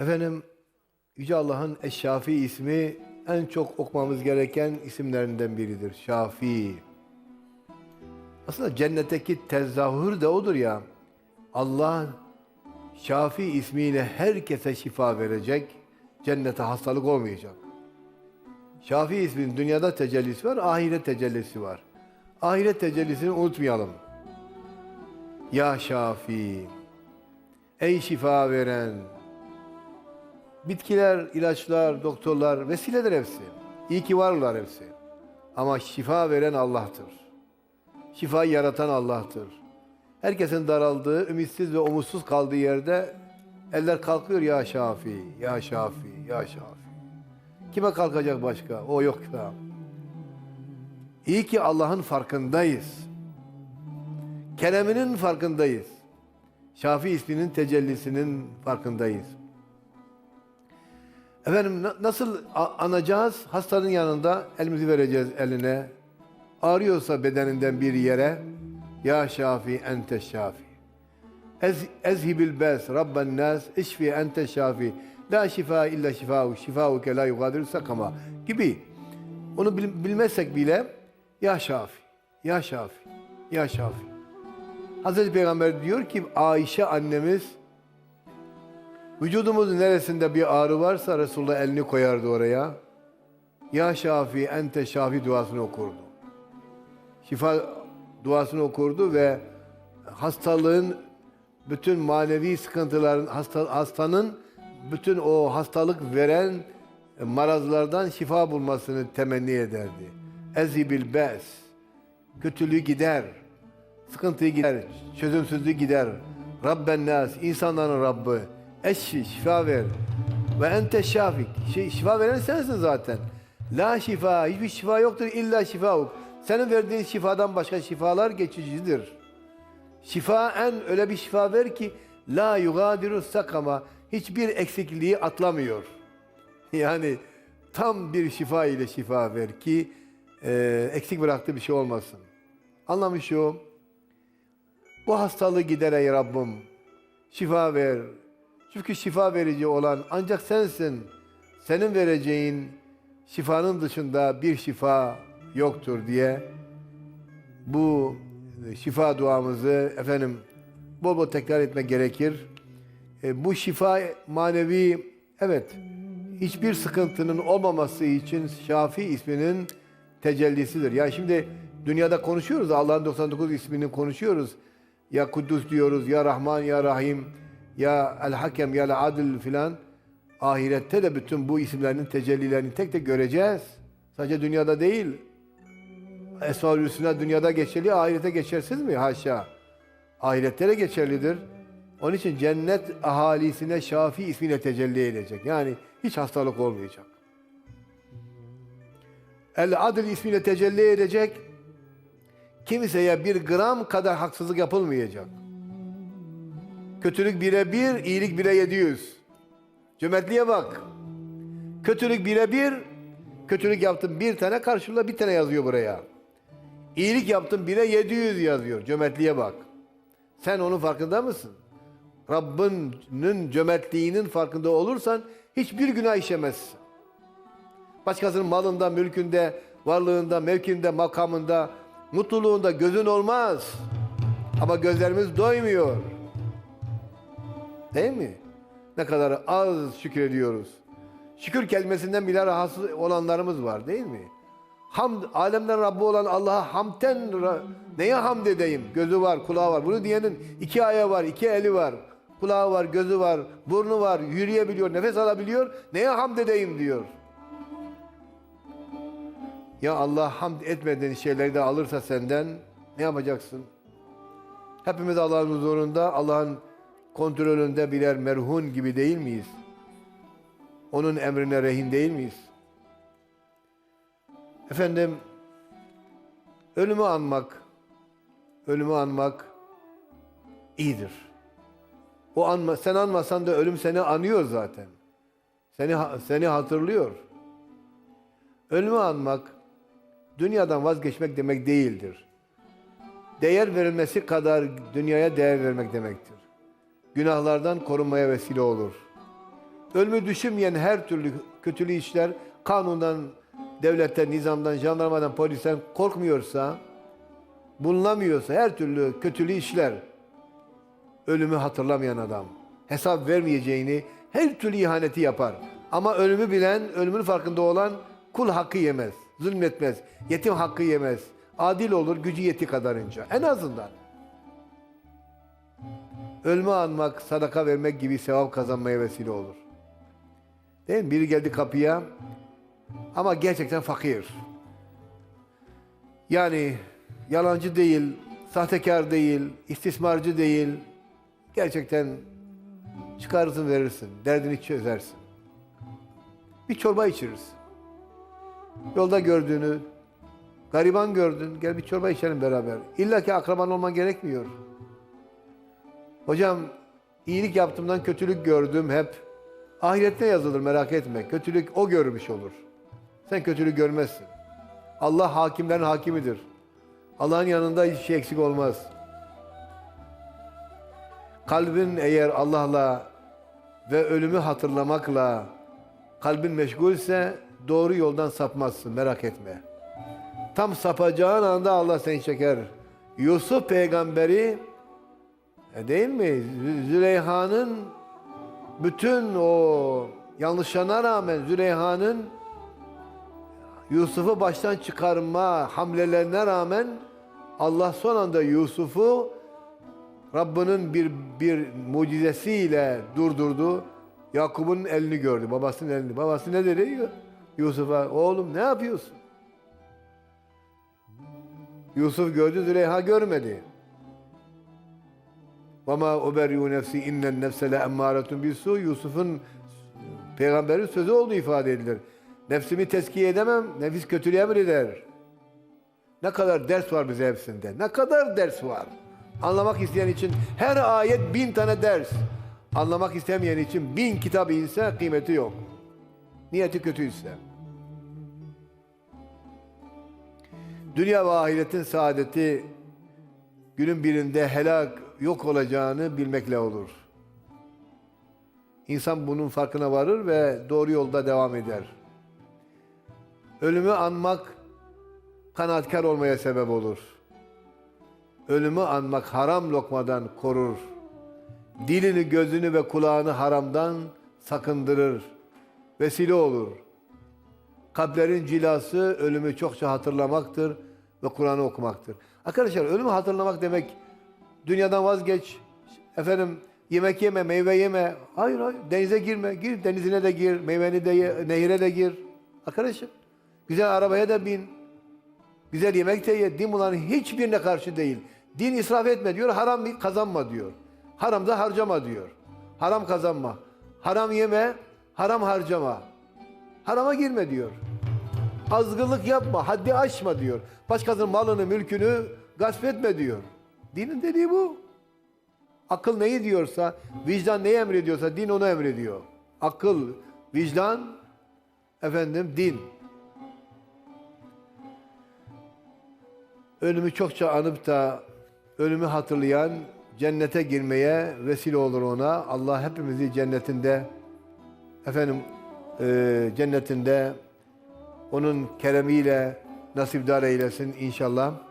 Efendim Yüce Allah'ın Eşşafi ismi en çok okumamız gereken isimlerinden biridir. Şafi. Aslında cennetteki tezahür de odur ya. Allah Şafi ismiyle herkese şifa verecek. Cennete hastalık olmayacak. Şafi isminin dünyada tecellisi var, ahiret tecellisi var. Ahiret tecellisini unutmayalım. Ya Şafi, ey şifa veren, bitkiler, ilaçlar, doktorlar vesiledir hepsi. İyi ki varlar hepsi. Ama şifa veren Allah'tır. Şifayı yaratan Allah'tır. Herkesin daraldığı, ümitsiz ve umutsuz kaldığı yerde eller kalkıyor ya Şafi, ya Şafi, ya Şafi. Kime kalkacak başka? O yok ya. İyi ki Allah'ın farkındayız. Kereminin farkındayız. Şafi isminin tecellisinin farkındayız. Efendim na- nasıl anacağız? Hastanın yanında elimizi vereceğiz eline. Ağrıyorsa bedeninden bir yere Ya Şafi ente şafi. Ez, ezhibil bes rabben nas işfi ente şafi. La şifa illa şifau şifauke la yugadiru sakama gibi. Onu bil- bilmezsek bile Ya Şafi, Ya Şafi, Ya Şafi. Hazreti Peygamber diyor ki Ayşe annemiz Vücudumuzun neresinde bir ağrı varsa Resulullah elini koyardı oraya. Ya Şafi, ente Şafi duasını okurdu. Şifa duasını okurdu ve hastalığın bütün manevi sıkıntıların, hasta, hastanın bütün o hastalık veren marazlardan şifa bulmasını temenni ederdi. Ezibil bes. Kötülüğü gider. Sıkıntıyı gider. Çözümsüzlüğü gider. Rabben nas. insanların Rabbi. Eşfi. Şifa ver. Ve ente şafik. Şey, şifa veren sensin zaten. La şifa. Hiçbir şifa yoktur. illa şifauk. Senin verdiğin şifadan başka şifalar geçicidir. Şifa en öyle bir şifa ver ki la yugadiru sakama hiçbir eksikliği atlamıyor. Yani tam bir şifa ile şifa ver ki e, eksik bıraktığı bir şey olmasın. Anlamış o. Bu hastalığı gider Rabbim. Şifa ver. Çünkü şifa verici olan ancak sensin. Senin vereceğin şifanın dışında bir şifa yoktur diye bu şifa duamızı efendim bol bol tekrar etmek gerekir. E, bu şifa manevi evet hiçbir sıkıntının olmaması için Şafi isminin tecellisidir. Yani şimdi dünyada konuşuyoruz Allah'ın 99 ismini konuşuyoruz. Ya Kuddus diyoruz, ya Rahman, ya Rahim, ya El Hakem, ya El Adil filan. Ahirette de bütün bu isimlerin tecellilerini tek tek göreceğiz. Sadece dünyada değil. Esma-ül Hüsna dünyada geçerli, ahirete geçersiz mi? Haşa. Ahirette de geçerlidir. Onun için cennet ahalisine Şafi ismiyle tecelli edecek. Yani hiç hastalık olmayacak. El Adil ismiyle tecelli edecek. Kimseye bir gram kadar haksızlık yapılmayacak. Kötülük bire bir, iyilik bire yedi yüz. Cömertliğe bak. Kötülük bire bir, kötülük yaptın bir tane karşılığında bir tane yazıyor buraya. İyilik yaptın bire 700 yazıyor. Cömertliğe bak. Sen onun farkında mısın? Rabbinin cömertliğinin farkında olursan hiçbir günah işemezsin. Başkasının malında, mülkünde, varlığında, mevkinde, makamında, mutluluğunda gözün olmaz. Ama gözlerimiz doymuyor. Değil mi? Ne kadar az şükrediyoruz. Şükür kelimesinden bile rahatsız olanlarımız var değil mi? Hamd, alemden Rabbi olan Allah'a hamten, ra- neye hamd edeyim? Gözü var, kulağı var. Bunu diyenin iki ayağı var, iki eli var. Kulağı var, gözü var, burnu var, yürüyebiliyor, nefes alabiliyor. Neye hamd edeyim diyor. Ya Allah hamd etmediğin şeyleri de alırsa senden ne yapacaksın? Hepimiz Allah'ın huzurunda, Allah'ın kontrolünde birer merhun gibi değil miyiz? Onun emrine rehin değil miyiz? Efendim, ölümü anmak, ölümü anmak iyidir. O anma, sen anmasan da ölüm seni anıyor zaten. Seni seni hatırlıyor. Ölümü anmak dünyadan vazgeçmek demek değildir. Değer verilmesi kadar dünyaya değer vermek demektir. Günahlardan korunmaya vesile olur. Ölümü düşünmeyen her türlü kötülüğü işler kanundan, devletten, nizamdan, jandarmadan, polisten korkmuyorsa, bulunamıyorsa her türlü kötülüğü işler. Ölümü hatırlamayan adam. Hesap vermeyeceğini her türlü ihaneti yapar. Ama ölümü bilen, ölümün farkında olan kul hakkı yemez, zulmetmez, yetim hakkı yemez. Adil olur gücü yeti kadarınca. En azından. Ölümü anmak, sadaka vermek gibi sevap kazanmaya vesile olur. Değil mi? Biri geldi kapıya ama gerçekten fakir. Yani yalancı değil, sahtekar değil, istismarcı değil. Gerçekten çıkarırsın verirsin, derdini çözersin. Bir çorba içiriz. Yolda gördüğünü, gariban gördün, gel bir çorba içelim beraber. İlla ki akraban olman gerekmiyor. Hocam iyilik yaptığımdan kötülük gördüm hep. Ahirette yazılır merak etme. Kötülük o görmüş olur. Sen kötülük görmezsin. Allah hakimlerin hakimidir. Allah'ın yanında hiç şey eksik olmaz. Kalbin eğer Allah'la ve ölümü hatırlamakla kalbin meşgulse doğru yoldan sapmazsın merak etme. Tam sapacağın anda Allah seni çeker. Yusuf peygamberi e değil mi? Zü- Züleyha'nın bütün o yanlışlarına rağmen Züleyha'nın Yusuf'u baştan çıkarma hamlelerine rağmen Allah son anda Yusuf'u Rabbinin bir bir mucizesiyle durdurdu. Yakup'un elini gördü, babasının elini. Babası ne dedi? Yusuf'a, oğlum ne yapıyorsun? Yusuf gördü, Züleyha görmedi. وَمَا اُبَرِّيُ nefsi اِنَّ النَّفْسَ لَاَمَّارَةٌ بِالسُّ Yusuf'un peygamberin sözü olduğu ifade edilir. Nefsimi teskiye edemem, nefis kötülüğe emreder. Ne kadar ders var bize hepsinde. Ne kadar ders var. Anlamak isteyen için her ayet bin tane ders. Anlamak istemeyen için bin kitap inse kıymeti yok. Niyeti kötüyse. Dünya ve ahiretin saadeti günün birinde helak yok olacağını bilmekle olur. İnsan bunun farkına varır ve doğru yolda devam eder. Ölümü anmak kanaatkar olmaya sebep olur. Ölümü anmak haram lokmadan korur. Dilini, gözünü ve kulağını haramdan sakındırır. Vesile olur. Kalplerin cilası ölümü çokça hatırlamaktır ve Kur'an'ı okumaktır. Arkadaşlar ölümü hatırlamak demek dünyadan vazgeç. Efendim yemek yeme, meyve yeme. Hayır hayır denize girme. Gir denizine de gir, meyveni de ye, nehire de gir. Arkadaşım güzel arabaya da bin. Güzel yemek de ye. Din bunların hiçbirine karşı değil. Din israf etme diyor, haram kazanma diyor. Haram da harcama diyor. Haram kazanma. Haram yeme, haram harcama. Harama girme diyor. Azgınlık yapma, haddi aşma diyor. Başkasının malını, mülkünü gasp etme diyor. Dinin dediği bu. Akıl neyi diyorsa, vicdan neyi emrediyorsa din onu emrediyor. Akıl, vicdan, efendim din. Ölümü çokça anıp da ölümü hatırlayan cennete girmeye vesile olur ona. Allah hepimizi cennetinde efendim e, cennetinde onun keremiyle nasipdar eylesin inşallah.